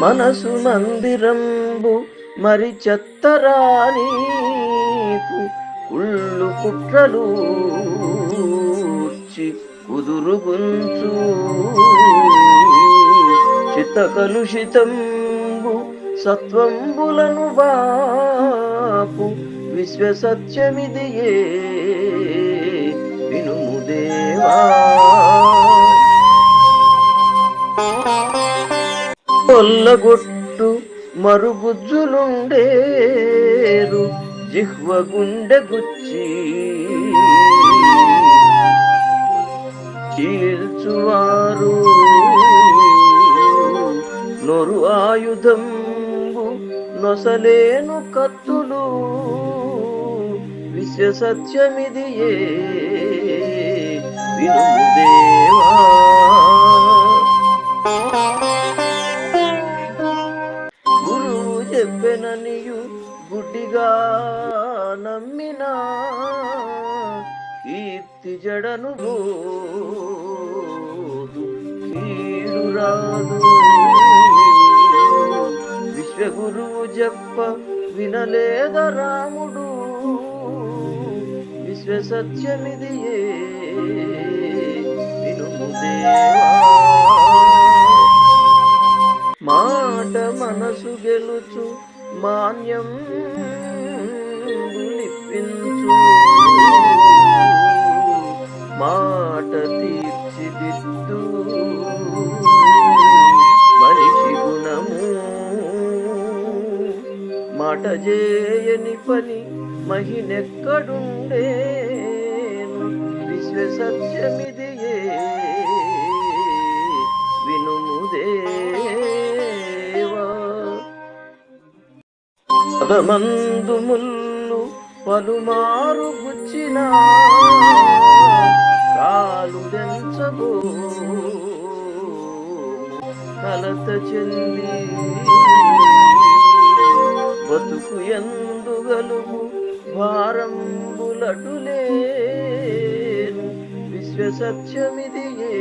మనసు మందిరంబు మరి చెత్తరానీకు కుళ్ళు కుట్రలు కుదురుగుంచు. చిత్త కలుషితంబు సత్వంబులను బాపు విశ్వసత్యమిదియే కొల్లగొట్టు మరుగుజ్జులుండేరు జిహ్వ గుండె గుచ్చి. చీల్చువారు నొరు ఆయుధంబు నొసలేను కత్తులు. విశ్వసత్యమిది ఏ దేవా. చెప్పెననియు గుడ్డిగా నమ్మినా కీర్తి జడను కీడు రాదు. విశ్వగురువు చెప్ప వినలేద రాముడు విశ్వసత్యమిదియే మాట మనసు గెలుచు మాన్యం లిప్పించు మాట తీర్చిదిద్దు. మనిషి గుణము. మాట చేయని పని మహినెక్కడుండేను? విశ్వ పదమందు ముల్లు పలుమారు గుచ్చిన కాలు దెంచబో కలత చెంది బతుకు ఎందు గలుగు భారంబులటులేను విశ్వ సత్యమిదియే